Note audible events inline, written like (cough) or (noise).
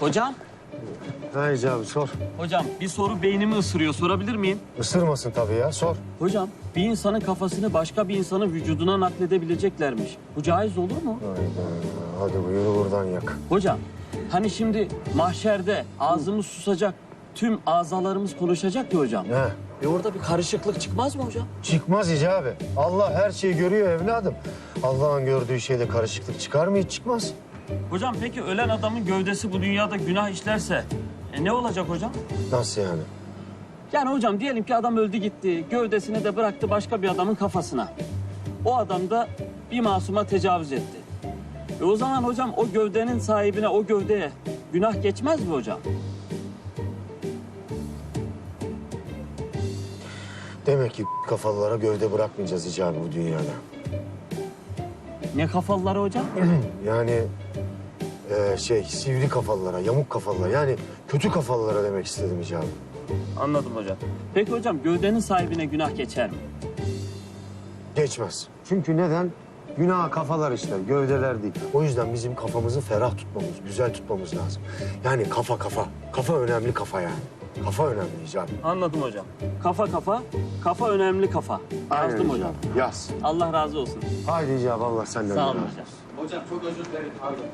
Hocam, Ha icabı sor. hocam bir soru beynimi ısırıyor. Sorabilir miyim? Isırmasın tabii ya sor. Hocam, bir insanın kafasını başka bir insanın vücuduna nakledebileceklermiş. Bu caiz olur mu? Hayda, hadi buyur buradan yak. Hocam, hani şimdi mahşerde ağzımız susacak, tüm azalarımız konuşacak ya hocam. Ne? E orada bir karışıklık çıkmaz mı hocam? Çıkmaz icabı. Allah her şeyi görüyor evladım. Allah'ın gördüğü şeyde karışıklık çıkar mı hiç çıkmaz. Hocam peki ölen adamın gövdesi bu dünyada günah işlerse e, ne olacak hocam? Nasıl yani? Yani hocam diyelim ki adam öldü gitti, gövdesini de bıraktı başka bir adamın kafasına. O adam da bir masuma tecavüz etti. E o zaman hocam o gövdenin sahibine, o gövdeye günah geçmez mi hocam? Demek ki kafalılara gövde bırakmayacağız icabı bu dünyada. Ne kafalıları hocam? (clears throat) Yani e, şey sivri kafalılara, yamuk kafalılara yani kötü kafalılara demek istedim icabı. Anladım hocam. Peki hocam gövdenin sahibine günah geçer mi? Geçmez. Çünkü neden? Günah kafalar işler, gövdeler değil. O yüzden bizim kafamızı ferah tutmamız, güzel tutmamız lazım. Yani kafa kafa. Kafa önemli kafa yani. Kafa önemli icabı. Anladım hocam. Kafa kafa, kafa önemli kafa. Yazdım hocam. Yaz. Allah razı olsun. Haydi icabı Allah senden Sağ olun razı hocam. Hocam çok özür dilerim pardon.